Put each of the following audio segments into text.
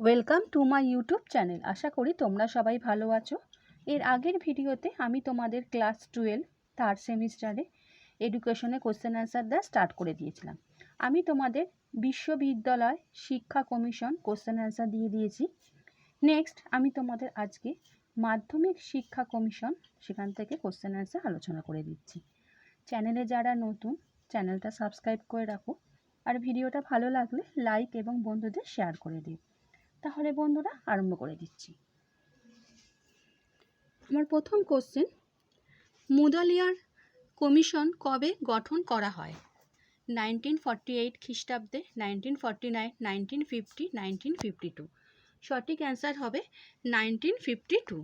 Welcome to my YouTube channel আশা করি তোমরা সবাই ভালো আছো। এর আগের ভিডিওতে আমি তোমাদের ক্লাস টুয়েলভ থার্ড সেমিস্টারে এডুকেশনে কোশ্চেন অ্যান্সার দেওয়া স্টার্ট করে দিয়েছিলাম। আমি তোমাদের বিশ্ববিদ্যালয় শিক্ষা কমিশন কোশ্চেন অ্যান্সার দিয়ে দিয়েছি। নেক্সট আমি তোমাদের আজকে মাধ্যমিক শিক্ষা কমিশন সেখান থেকে কোশ্চেন অ্যান্সার আলোচনা করে দিচ্ছি। চ্যানেলে যারা নতুন চ্যানেলটা সাবস্ক্রাইব করে রাখো। আর ভিডিওটা ভালো লাগলে লাইক এবং বন্ধুদের শেয়ার করে দিও। তাহলে বন্ধুরা আরম্ভ করে দিচ্ছি। আমার প্রথম কোশ্চেন মুদালিয়ার কমিশন কবে গঠন করা হয়? নাইনটিন ফর্টি এইট খ্রিস্টাব্দে nineteen forty nine nineteen fifty nineteen fifty two সঠিক অ্যান্সার হবে nineteen fifty two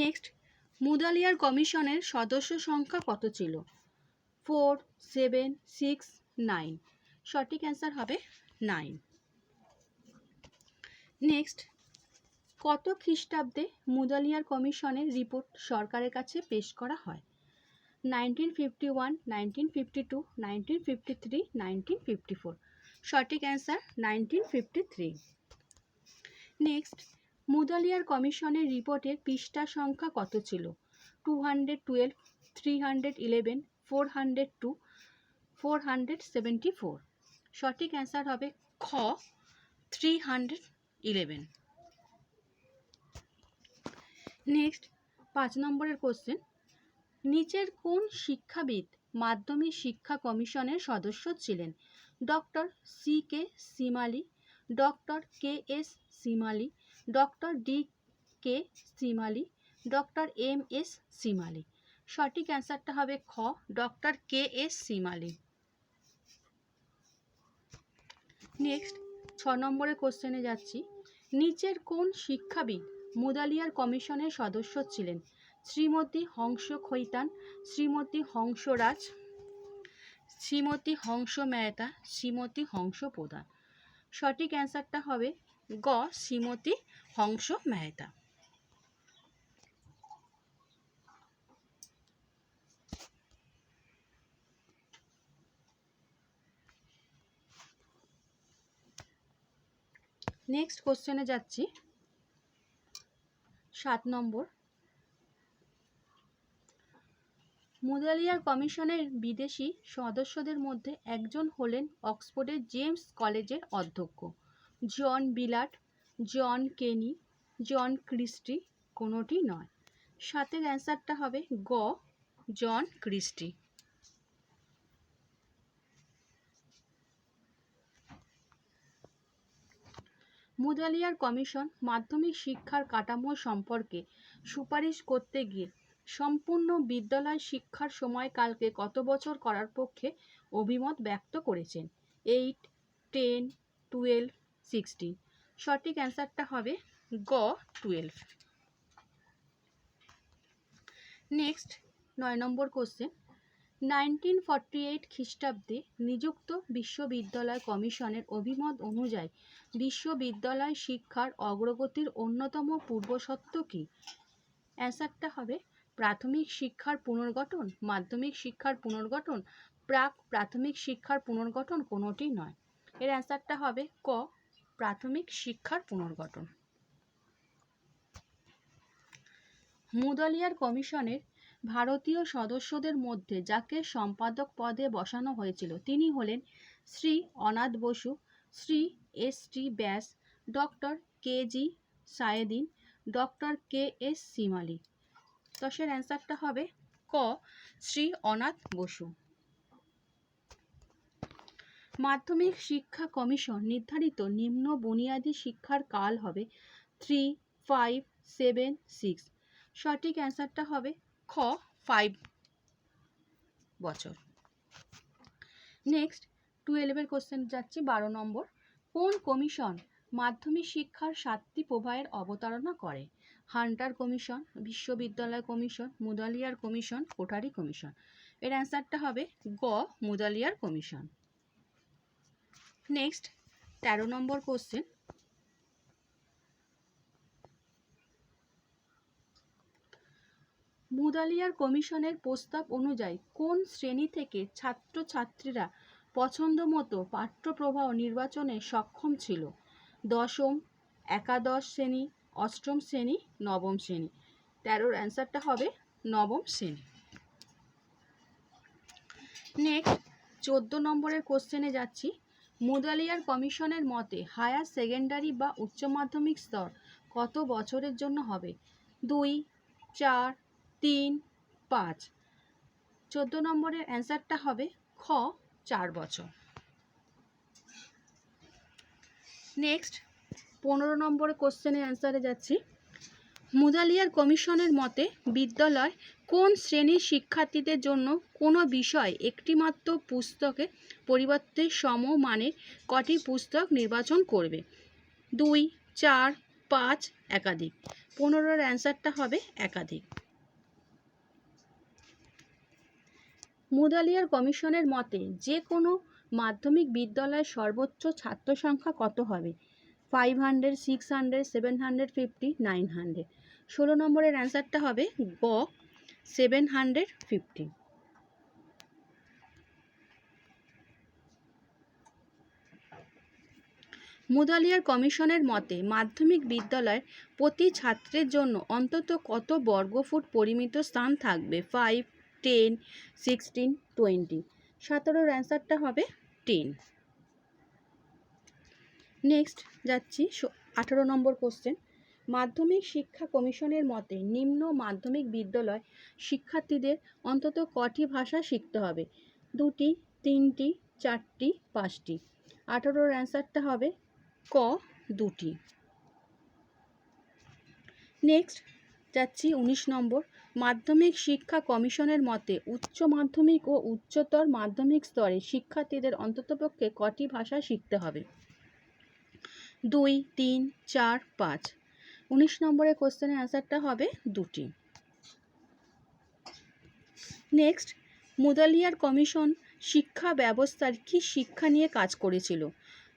next Mudaliar কমিশনের সদস্য সংখ্যা কত ছিল? ফোর সেভেন সিক্স নাইন সঠিক অ্যান্সার হবে নাইন নেক্সট কত খ্রিস্টাব্দে মুদালিয়ার কমিশনের রিপোর্ট সরকারের কাছে পেশ করা হয়? Nineteen fifty one nineteen fifty two nineteen fifty three nineteen fifty four সঠিক answer nineteen fifty three next Mudaliar কমিশনের রিপোর্টের পৃষ্ঠা সংখ্যা কত ছিল? Two hundred twelve three hundred eleven four hundred two four hundred seventy four সঠিক answer হবে খ থ্রি হান্ড্রেড ইলেভেন নেক্সট পাঁচ নম্বরের কোশ্চেন নিচের কোন শিক্ষাবিদ মাধ্যমিক শিক্ষা কমিশনের সদস্য ছিলেন? Doctor C K Shrimali doctor K S Shrimali doctor D K Shrimali doctor M S Shrimali সঠিক অ্যান্সারটা হবে খ doctor K S Shrimali next ছ নম্বরের কোশ্চেনে যাচ্ছি। নিচের কোন শিক্ষাবিদ মুদালিয়ার কমিশনের সদস্য ছিলেন? শ্রীমতী হংস খৈতান, শ্রীমতী হংসরাজ, শ্রীমতী হংস মেহতা, শ্রীমতী হংস প্রধান। সঠিক অ্যান্সারটা হবে গ, শ্রীমতী হংস মেহতা। নেক্সট কোশ্চেনে যাচ্ছি। সাত নম্বর। মুদালিয়ার কমিশনের বিদেশি সদস্যদের মধ্যে একজন হলেন অক্সফোর্ডের জেমস কলেজের অধ্যক্ষ। জন বিলাট, জন কেনি, জন ক্রিস্টি কোনোটি নয়। সাতের অ্যান্সারটা হবে গ, জন ক্রিস্টি। মুদালিয়ার কমিশন মাধ্যমিক শিক্ষার কাঠামো সম্পর্কে সুপারিশ করতে গিয়ে সম্পূর্ণ বিদ্যালয় শিক্ষার সময়কালকে কত বছর করার পক্ষে অভিমত ব্যক্ত করেছেন? এইট টেন টুয়েলভ সিক্সটিন সঠিক অ্যান্সারটা হবে গ টুয়েলভ নেক্সট নয় number question nineteen forty eight খ্রিস্টাব্দে নিযুক্ত বিশ্ববিদ্যালয় কমিশনের অভিমত অনুযায়ী বিশ্ববিদ্যালয় শিক্ষার অগ্রগতির অন্যতম পূর্বশর্ত কী? অ্যান্সারটা হবে প্রাথমিক শিক্ষার পুনর্গঠন, মাধ্যমিক শিক্ষার পুনর্গঠন, প্রাক প্রাথমিক শিক্ষার পুনর্গঠন কোনোটি নয়। এর অ্যান্সারটা হবে ক, প্রাথমিক শিক্ষার পুনর্গঠন। মুদালিয়ার কমিশনের ভারতীয় সদস্যদের মধ্যে যাকে সম্পাদক পদে বসানো হয়েছিল, তিনি হলেন শ্রী অনাথ Basu, Shri S T Vyas, doctor K G Saiyidain, doctor K S Shrimali. দশের অ্যান্সারটা হবে ক, শ্রী অনাথ বসু। মাধ্যমিক শিক্ষা কমিশন নির্ধারিত নিম্ন বুনিয়াদী শিক্ষার কাল হবে থ্রি ফাইভ সেভেন সিক্স সঠিক অ্যান্সারটা হবে খ ফাইভ বছর। নেক্সট টুয়েলভের কোশ্চেন যাচ্ছি, বারো নম্বর। কোন কমিশন মাধ্যমিক শিক্ষার সাতটি প্রবাহের অবতারণা করে? হান্টার কমিশন, বিশ্ববিদ্যালয় commission, Mudaliar commission, Kothari commission. এর অ্যান্সারটা হবে গ, মুদালিয়ার কমিশন। নেক্সট তেরো নম্বর কোশ্চেন মুদালিয়ার কমিশনের প্রস্তাব অনুযায়ী কোন শ্রেণি থেকে ছাত্রছাত্রীরা পছন্দ মতো পাঠ্যপ্রবাহ নির্বাচনে সক্ষম ছিল? দশম, একাদশ শ্রেণি, অষ্টম শ্রেণি, নবম শ্রেণি? তেরোর অ্যান্সারটা হবে নবম শ্রেণি। নেক্সট, চোদ্দ নম্বরের কোশ্চেনে যাচ্ছি। মুদালিয়ার কমিশনের মতে হায়ার সেকেন্ডারি বা উচ্চ মাধ্যমিক স্তর কত বছরের জন্য হবে? দুই, চার তিন, পাঁচ। চোদ্দ নম্বরের অ্যান্সারটা হবে খ, চার বছর। নেক্সট, পনেরো নম্বরের কোশ্চেনের অ্যান্সারে যাচ্ছি। মুদালিয়ার কমিশনের মতে বিদ্যালয় কোন শ্রেণির শিক্ষার্থীদের জন্য কোনো বিষয় একটিমাত্র পুস্তকে পরিবর্তে সম সমমানের কটি পুস্তক নির্বাচন করবে? দুই, চার, পাঁচ, একাধিক। পনেরোর অ্যান্সারটা হবে একাধিক। মুদালিয়ার কমিশনের মতে, যে কোনো মাধ্যমিক বিদ্যালয়ের সর্বোচ্চ ছাত্র সংখ্যা কত হবে? Five hundred six hundred seven hundred fifty nine hundred ষোলো নম্বরের অ্যান্সারটা হবে গ সেভেন হান্ড্রেড ফিফটি মুদালিয়ার কমিশনের মতে, মাধ্যমিক বিদ্যালয়ের প্রতি ছাত্রের জন্য অন্তত কত বর্গফুট পরিমিত স্থান থাকবে? Five ten, sixteen, twenty. সতেরোর অ্যান্সারটা হবে টেন। নেক্সট যাচ্ছি আঠেরো নম্বর কোশ্চেন। মাধ্যমিক শিক্ষা কমিশনের মতে নিম্ন মাধ্যমিক বিদ্যালয় শিক্ষার্থীদের অন্তত কটি ভাষা শিখতে হবে? দুটি, তিনটি, চারটি, পাঁচটি। আঠেরোর অ্যান্সারটা হবে ক, দুটি। নেক্সট যাচ্ছি উনিশ নম্বর। মাধ্যমিক শিক্ষা কমিশনের মতে, উচ্চ মাধ্যমিক ও উচ্চতর মাধ্যমিক স্তরে শিক্ষার্থীদের অন্ততপক্ষে কটি ভাষা শিখতে হবে? দুই, তিন, চার, পাঁচ। উনিশ নম্বরের কোশ্চেনের অ্যান্সারটা হবে দুটি। নেক্সট, মুদালিয়ার কমিশন শিক্ষা ব্যবস্থার কি শিক্ষা নিয়ে কাজ করেছিল?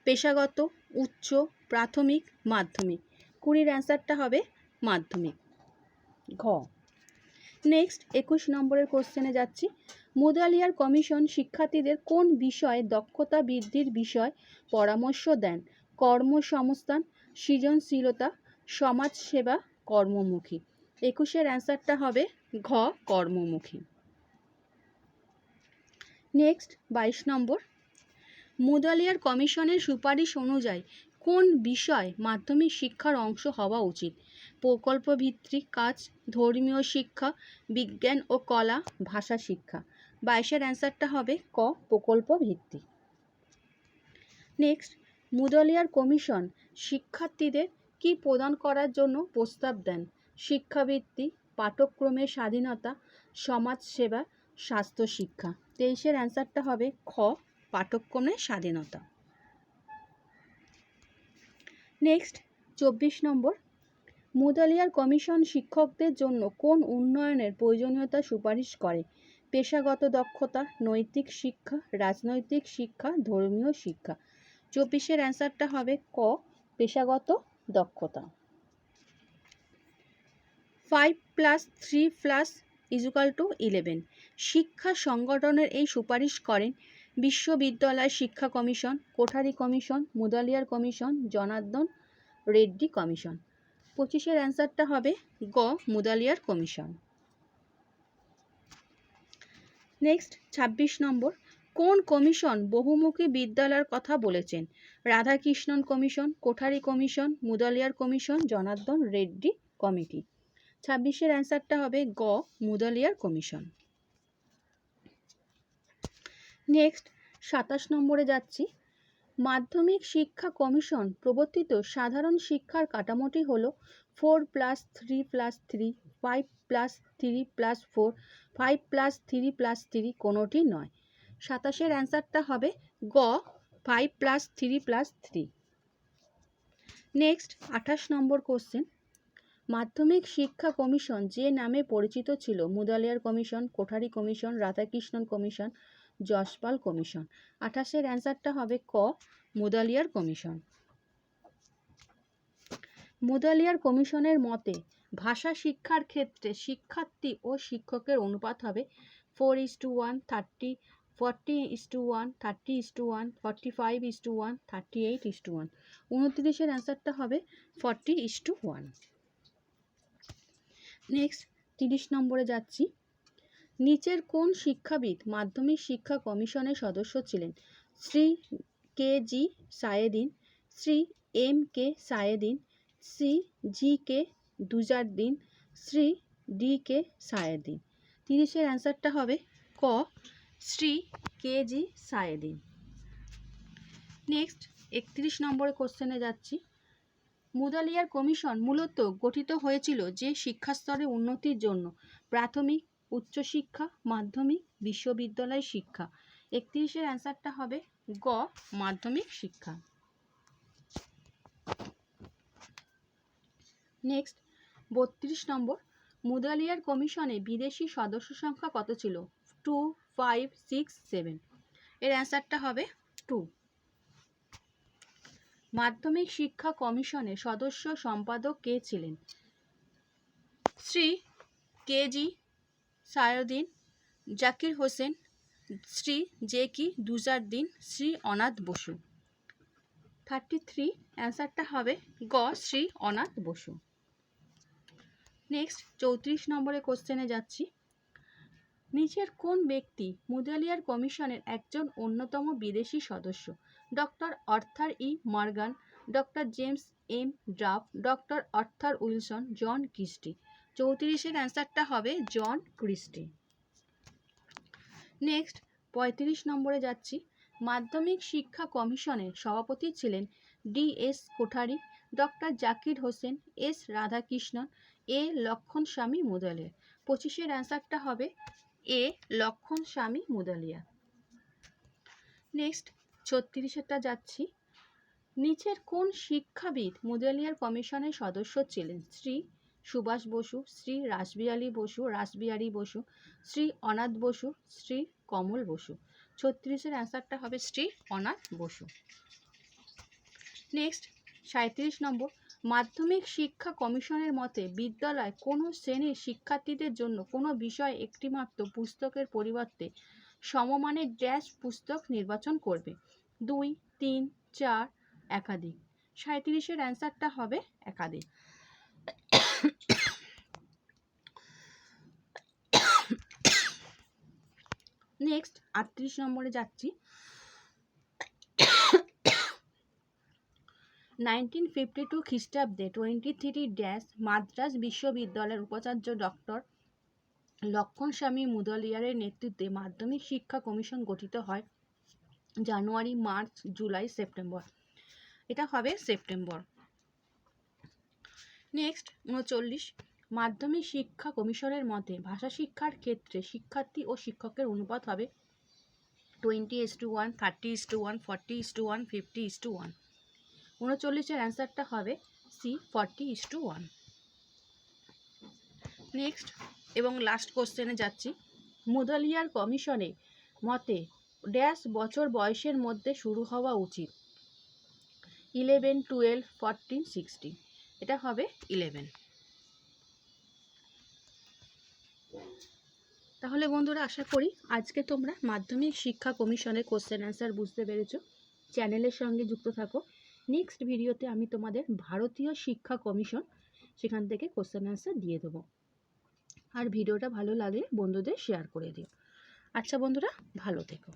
পেশাগত, উচ্চ, প্রাথমিক, মাধ্যমিক। কুড়ির অ্যান্সারটা হবে মাধ্যমিক। ঘ। নেক্সট একুশ নম্বরের কোশ্চেনে যাচ্ছি। মুদালিয়ার কমিশন শিক্ষার্থীদের কোন বিষয়ে দক্ষতা বৃদ্ধির বিষয় পরামর্শ দেন? কর্মসংস্থান, সৃজনশীলতা, সমাজসেবা, কর্মমুখী। একুশের অ্যান্সারটা হবে ঘ, কর্মমুখী। নেক্সট বাইশ নম্বর। মুদালিয়ার কমিশনের সুপারিশ অনুযায়ী কোন বিষয় মাধ্যমিক শিক্ষার অংশ হওয়া উচিত? প্রকল্প ভিত্তিক কাজ, ধর্মীয় শিক্ষা, বিজ্ঞান ও কলা, ভাষা শিক্ষা। বাইশের অ্যান্সারটা হবে ক প্রকল্প ভিত্তিক নেক্সট, মুদলিয়ার কমিশন শিক্ষার্থীদের কি প্রদান করার জন্য প্রস্তাব দেন? শিক্ষাবৃত্তি পাঠক্রমের স্বাধীনতা, সমাজসেবা স্বাস্থ্য শিক্ষা তেইশের অ্যান্সারটা হবে খ পাঠক্রমের স্বাধীনতা। নেক্সট, চব্বিশ নম্বর মুদালিয়ার কমিশন শিক্ষকদের জন্য কোন উন্নয়নের প্রয়োজনীয়তা সুপারিশ করে? পেশাগত দক্ষতা, নৈতিক শিক্ষা, রাজনৈতিক শিক্ষা, ধর্মীয় শিক্ষা। চব্বিশের অ্যান্সারটা হবে ক, পেশাগত দক্ষতা। Five plus three plus equal to eleven. শিক্ষা সংগঠনের এই সুপারিশ করেন বিশ্ববিদ্যালয় শিক্ষা commission, Kothari commission, Mudaliar commission, Janardhan, Reddy commission. পঁচিশের অ্যান্সারটা হবে গ, মুদালিয়ার কমিশন। নেক্সট, ছাব্বিশ নম্বর। কোন কমিশন বহুমুখী বিদ্যালয়ের কথা বলেছেন? Radhakrishnan commission, Kothari commission, Mudaliar commission, Janardhan Reddy committee. ছাব্বিশের অ্যান্সারটা হবে গ, মুদালিয়ার কমিশন। নেক্সট, সাতাশ নম্বরে যাচ্ছি। মাধ্যমিক শিক্ষা কমিশন প্রবর্তিত সাধারণ শিক্ষার কাঠামোটি হল four plus three plus three, five plus three plus four, five plus three plus three কোনোটি নয়। সাতাশের অ্যান্সারটা হবে গ, five plus three plus three. Next, আঠাশ নম্বর কোশ্চেন। মাধ্যমিক শিক্ষা কমিশন যে নামে পরিচিত ছিল, Mudaliar commission, Kothari commission, Radhakrishnan commission Yashpal commission. আঠাশের অ্যান্সারটা হবে ক, মুদালিয়ার কমিশন। মুদালিয়ার কমিশনের মতে, ভাষা শিক্ষার ক্ষেত্রে শিক্ষার্থী ও শিক্ষকের অনুপাত হবে four is to one thirty forty is to one thirty is to one forty five is to one thirty eight is to one উনত্রিশের অ্যান্সারটা হবে forty is to one next তিরিশ নম্বরে যাচ্ছি। নিচের কোন শিক্ষাবিদ মাধ্যমিক শিক্ষা কমিশনের সদস্য ছিলেন? Shri K G Saiyidain, Shri M K Saiyidain, Shri G K দুজারদিন Shri D K Saiyidain. তিরিশের অ্যান্সারটা হবে ক, শ্রী কে জি সায়েদিন। নেক্সট, একত্রিশ নম্বরে কোশ্চেনে যাচ্ছি। মুদালিয়ার কমিশন মূলত গঠিত হয়েছিল যে শিক্ষাস্তরে উন্নতির জন্য প্রাথমিক উচ্চশিক্ষা, মাধ্যমিক, বিশ্ববিদ্যালয় শিক্ষা। একত্রিশের অ্যান্সারটা হবে গ, মাধ্যমিক শিক্ষা। নেক্সট, বত্রিশ নম্বর, মুদালিয়ার কমিশনে বিদেশি সদস্য সংখ্যা কত ছিল? টু ফাইভ সিক্স সেভেন এর অ্যান্সারটা হবে টু মাধ্যমিক শিক্ষা কমিশনের সদস্য সম্পাদক কে ছিলেন? শ্রী কেজি সায়ুদ্দিন জাকির হোসেন, শ্রী জে কি দুজারদিন শ্রী অনাথ বসু। থার্টি থ্রি, অ্যান্সারটা হবে গ, শ্রী অনাথ বসু। নেক্সট, চৌত্রিশ নম্বরে কোশ্চেনে যাচ্ছি। নিচের কোন ব্যক্তি মুদালিয়ার কমিশনের একজন অন্যতম বিদেশি সদস্য? Doctor Arthur E Morgan, doctor James M Duff, doctor Arthur Wilson, John Christie চৌত্রিশের অ্যান্সারটা হবে জন ক্রিস্টি। নেক্সট, পঁয়ত্রিশ নম্বরে যাচ্ছি। মাধ্যমিক শিক্ষা কমিশনের সভাপতি ছিলেন D S Kothari, doctor Zakir Hussain, S Radhakrishnan, A Lakshmana Swami Mudaliar. পঁচিশের অ্যান্সারটা হবে এ লক্ষণ স্বামী মুদালিয়া। নেক্সট, ছত্রিশেরটা যাচ্ছি। নিচের কোন শিক্ষাবিদ মুদালিয়ার কমিশনের সদস্য ছিলেন? শ্রী সুভাষ বসু, শ্রী রাসবিহারী বসু রাসবিহারী বসু, শ্রী অনাথ বসু, শ্রী কমল বসু। ছত্রিশের অ্যান্সারটা হবে শ্রী অনাথ বসু। নেক্সট সাঁত্রিশ নম্বর। মাধ্যমিক শিক্ষা কমিশনের মতে বিদ্যালয় কোনো শ্রেণির শিক্ষার্থীদের জন্য কোনো বিষয় একটিমাত্র পুস্তকের পরিবর্তে সমমানের ড্যাশ পুস্তক নির্বাচন করবে। দুই, তিন, চার, একাধিক। সাঁত্রিশের অ্যান্সারটা হবে একাধিক। নেক্সট আটত্রিশ নম্বরে যাচ্ছি। নাইনটিন ফিফটি টু খ্রিস্টাব্দে টোয়েন্টি থ্রি ড্যাশ মাদ্রাজ বিশ্ববিদ্যালয়ের উপাচার্য ডক্টর লক্ষণ স্বামী মুদলিয়ারের নেতৃত্বে মাধ্যমিক শিক্ষা কমিশন গঠিত হয় জানুয়ারি, মার্চ, জুলাই, সেপ্টেম্বর। এটা হবে সেপ্টেম্বর। নেক্সট উনচল্লিশ, মাধ্যমিক শিক্ষা কমিশনের মতে ভাষা শিক্ষার ক্ষেত্রে শিক্ষার্থী ও শিক্ষকের অনুপাত হবে twenty is to one thirty is to one forty is to one fifty is to one উনচল্লিশের অ্যান্সারটা হবে C forty is to one next এবং লাস্ট কোশ্চেনে যাচ্ছি। মুদালিয়ার কমিশনে মতে ড্যাশ বছর বয়সের মধ্যে শুরু হওয়া উচিত। ইলেভেন টুয়েলভ ফরটিন সিক্সটিন এটা হবে ইলেভেন তাহলে বন্ধুরা আশা করি আজকে তোমরা মাধ্যমিক শিক্ষা কমিশনের কোশ্চেন অ্যান্সার বুঝতে পেরেছ। চ্যানেলের সঙ্গে যুক্ত থাকো। নেক্সট ভিডিওতে আমি তোমাদের ভারতীয় শিক্ষা কমিশন সেখান থেকে কোশ্চেন অ্যান্সার দিয়ে দেবো। আর ভিডিওটা ভালো লাগলে বন্ধুদের শেয়ার করে দিও। আচ্ছা বন্ধুরা, ভালো থেকো।